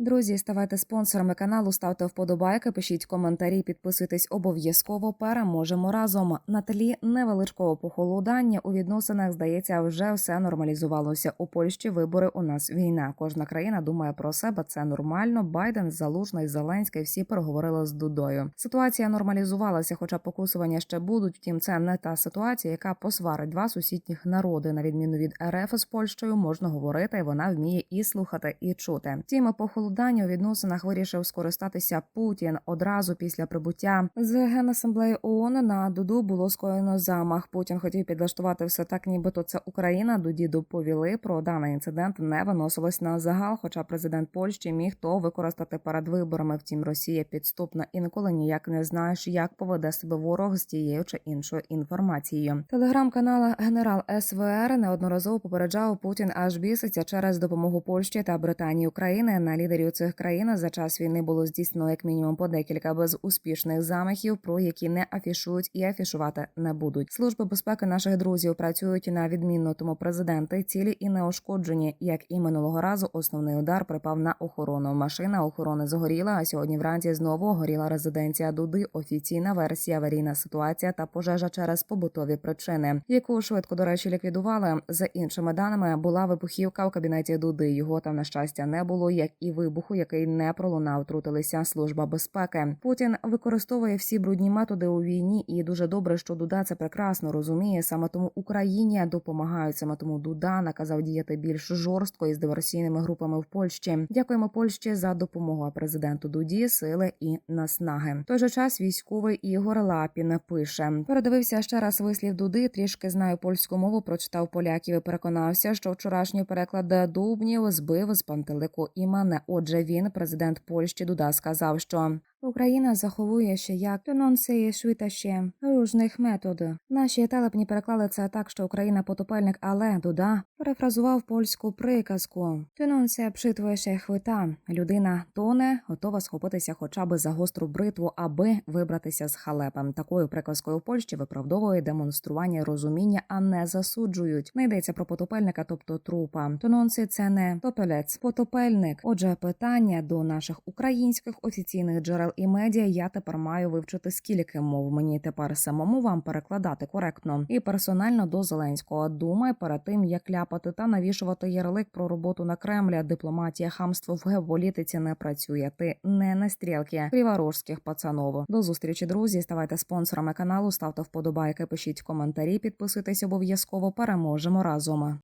Друзі, ставайте спонсорами каналу, ставте вподобайки, пишіть коментарі, підписуйтесь обов'язково. Переможемо разом. На тлі невеличкого похолодання у відносинах здається, вже все нормалізувалося. У Польщі вибори у нас війна. Кожна країна думає про себе. Це нормально. Байден, Залужний, Зеленський всі переговорили з Дудою. Ситуація нормалізувалася, хоча покусування ще будуть. Втім, це не та ситуація, яка посварить два сусідніх народи. На відміну від РФ з Польщею можна говорити, вона вміє і слухати, і чути. Втім, похолодання у відносинах вирішив скористатися Путін одразу після прибуття з генасамблеї ООН на Дуду було скоєно замах. Путін хотів підлаштувати все так, нібито це Україна. Дуді доповіли про даний інцидент не виносилось на загал. Хоча президент Польщі міг то використати перед виборами. Втім, Росія підступна інколи ніяк не знаєш, як поведе себе ворог з тією чи іншою інформацією. Телеграм-канал Генерал СВР неодноразово попереджав Путін аж біситься через допомогу Польщі та Британії України на лідерів цих країн за час війни було здійснено як мінімум по декілька безуспішних замахів, про які не афішують і афішувати не будуть. Служби безпеки наших друзів працюють на відмінно, тому президенти цілі і не ушкоджені. Як і минулого разу, основний удар припав на охорону. Машина охорони згоріла. А сьогодні вранці знову горіла резиденція Дуди. Офіційна версія аварійна ситуація та пожежа через побутові причини, яку швидко до речі ліквідували. За іншими даними була вибухівка в кабінеті Дуди. Його там на щастя не було, як і вибуху, який не пролунав. Трутилися служба безпеки. Путін використовує всі брудні методи у війні, і дуже добре, що Дуда це прекрасно розуміє. Саме тому Україні допомагають. Саме тому Дуда наказав діяти більш жорстко із диверсійними групами в Польщі. Дякуємо Польщі за допомогу президенту Дуді, сили і наснаги. В той же час військовий Ігор Лапін пише: передивився ще раз вислів Дуди. Трішки знаю польську мову. Прочитав поляків і переконався, що вчорашній переклад Дубнів збив з пантелику і мене. Отже, він, президент Польщі, Дуда, сказав, що Україна заховує ще як тононсеє швидше різних методів. Наші телепні переклали це так, що Україна потопельник, але Дуда перефразував польську приказку. Тононсе пшитує ще хвита. Людина тоне, готова схопитися хоча б за гостру бритву, аби вибратися з халепем. Такою приказкою в Польщі виправдовує демонстрування розуміння, а не засуджують. Не йдеться про потопельника, тобто трупа. Тононси це не топелець, потопельник. Отже, питання до наших українських офіційних джерел і медіа я тепер маю вивчити скільки мов мені тепер самому вам перекладати коректно і персонально до Зеленського. Думай перед тим, як ляпати та навішувати ярлик про роботу на Кремля. Дипломатія, хамство в геополітиці не працює. Ти не на стрілки криворожських пацанов. До зустрічі, друзі. Ставайте спонсорами каналу, ставте вподобайки, пишіть коментарі, підписуйтесь обов'язково. Переможемо разом.